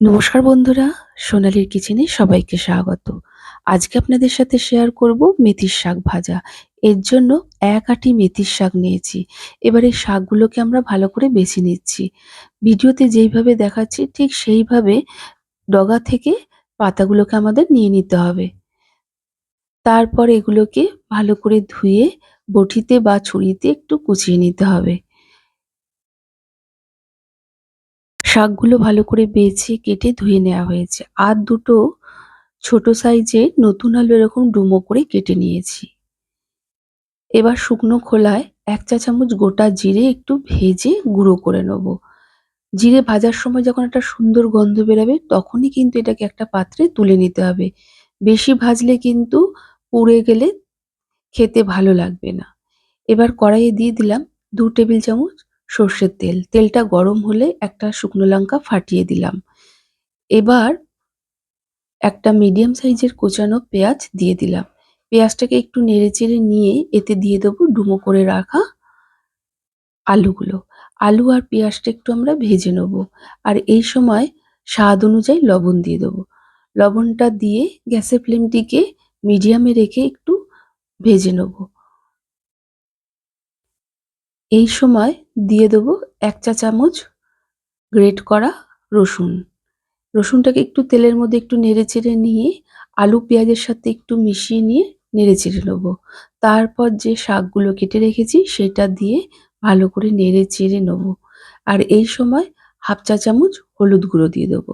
নমস্কার বন্ধুরা, সোনালীর কিচেনে সবাইকে স্বাগত। আজকে আপনাদের সাথে শেয়ার করব মেথির শাক ভাজা। এর জন্য এক আটি মেথির শাক নিয়েছি। এবার এই শাকগুলোকে আমরা ভালো করে বেছে নিচ্ছি। ভিডিওতে যেইভাবে দেখাচ্ছি, ঠিক সেইভাবে ডগা থেকে পাতাগুলোকে আমাদের নিয়ে নিতে হবে। তারপর এগুলোকে ভালো করে ধুয়ে বটিতে বা ছুরিতে একটু কুচিয়ে নিতে হবে। শাকগুলো ভালো করে বেছে কেটে ধুয়ে নেওয়া হয়েছে। আর দুটো ছোট সাইজে নতুন আলু এরকম ডুমো করে কেটে নিয়েছি। এবার শুকনো খোলায় এক চা চামচ গোটা জিরে একটু ভেজে গুঁড়ো করে নেব। জিরে ভাজার সময় যখন একটা সুন্দর গন্ধ বেরোবে, তখনই কিন্তু এটাকে একটা পাত্রে তুলে নিতে হবে। বেশি ভাজলে কিন্তু পুড়ে গেলে খেতে ভালো লাগবে না। এবার কড়াইয়ে দিয়ে দিলাম দু টেবিল চামচ সর্ষের তেল। তেলটা গরম হলে একটা শুকনো লঙ্কা ফাটিয়ে দিলাম। এবার একটা মিডিয়াম সাইজের কোচানো পেঁয়াজ দিয়ে দিলাম। পেঁয়াজটাকে একটু নেড়ে চেড়ে নিয়ে এতে দিয়ে দেবো ডুমো করে রাখা আলুগুলো। আলু আর পেঁয়াজটা একটু আমরা ভেজে নেব। আর এই সময় স্বাদ অনুযায়ী লবণ দিয়ে দেবো। লবণটা দিয়ে গ্যাসের ফ্লেমটিকে মিডিয়ামে রেখে একটু ভেজে নেব। এই সময় দিয়ে দেবো এক চা চামচ গ্রেট করা রসুন। রসুনটাকে একটু তেলের মধ্যে একটু নেড়ে চেড়ে নিয়ে আলু পেঁয়াজের সাথে একটু মিশিয়ে নিয়ে নেড়ে চেড়ে নেব। তারপর যে শাকগুলো কেটে রেখেছি সেটা দিয়ে ভালো করে নেড়ে চেড়ে নেব। আর এই সময় হাফ চা চামচ হলুদ গুঁড়ো দিয়ে দেবো।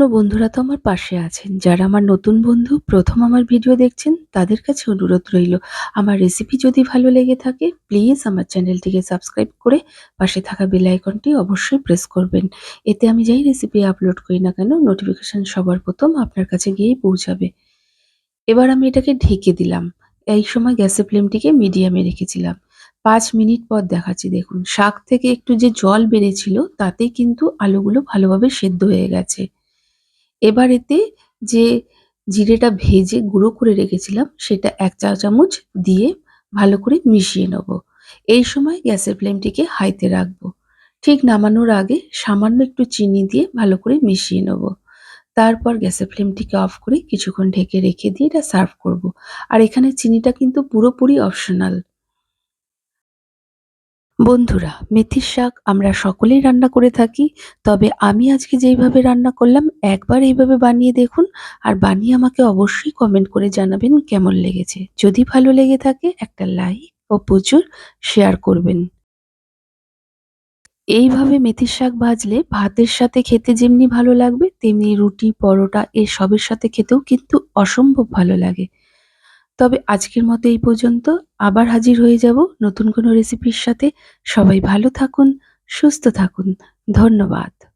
পুরনো বন্ধুরা তো আমার পাশে আছেন। যারা আমার নতুন বন্ধু, প্রথম আমার ভিডিও দেখছেন, তাদের কাছে অনুরোধ রইল, আমার রেসিপি যদি ভালো লেগে থাকে প্লিজ আমার চ্যানেলটিকে সাবস্ক্রাইব করে পাশে থাকা বেল আইকনটি অবশ্যই প্রেস করবেন। এতে আমি যাই রেসিপি আপলোড করি না কেন নোটিফিকেশান সবার প্রথম আপনার কাছে গিয়েই পৌঁছাবে। এবার আমি এটাকে ঢেকে দিলাম। এই সময় গ্যাসের ফ্লেমটিকে মিডিয়ামে রেখেছিলাম। পাঁচ মিনিট পর দেখাচ্ছি, দেখুন, শাক থেকে একটু যে জল বেড়েছিল তাতেই কিন্তু আলুগুলো ভালোভাবে সেদ্ধ হয়ে গেছে। এবার এতে যে জিরেটা ভেজে গুঁড়ো করে রেখেছিলাম, সেটা এক চা চামচ দিয়ে ভালো করে মিশিয়ে নেব। এই সময় গ্যাসের ফ্লেমটিকে হাইতে রাখব। ঠিক নামানোর আগে সামান্য একটু চিনি দিয়ে ভালো করে মিশিয়ে নেব। তারপর গ্যাসের ফ্লেমটিকে অফ করে কিছুক্ষণ ঢেকে রেখে দিয়ে এটা সার্ভ করব। আর এখানে চিনিটা কিন্তু পুরোপুরি অপশনাল। বন্ধুরা, মেথির শাক আমরা সকলেই রান্না করে থাকি, তবে আমি আজকে যেইভাবে রান্না করলাম, একবার এইভাবে বানিয়ে দেখুন আর বানিয়ে আমাকে অবশ্যই কমেন্ট করে জানাবেন কেমন লেগেছে। যদি ভালো লেগে থাকে, একটা লাইক ও প্রচুর শেয়ার করবেন। এইভাবে মেথির শাক ভাজলে ভাতের সাথে খেতে যেমনি ভালো লাগবে, তেমনি রুটি, পরোটা এসবের সাথে খেতেও কিন্তু অসম্ভব ভালো লাগে। তবে আজকের মতো এই পর্যন্ত আবার হাজির হয়ে যাব নতুন কোনো রেসিপির সাথে। সবাই ভালো থাকুন, সুস্থ থাকুন। ধন্যবাদ।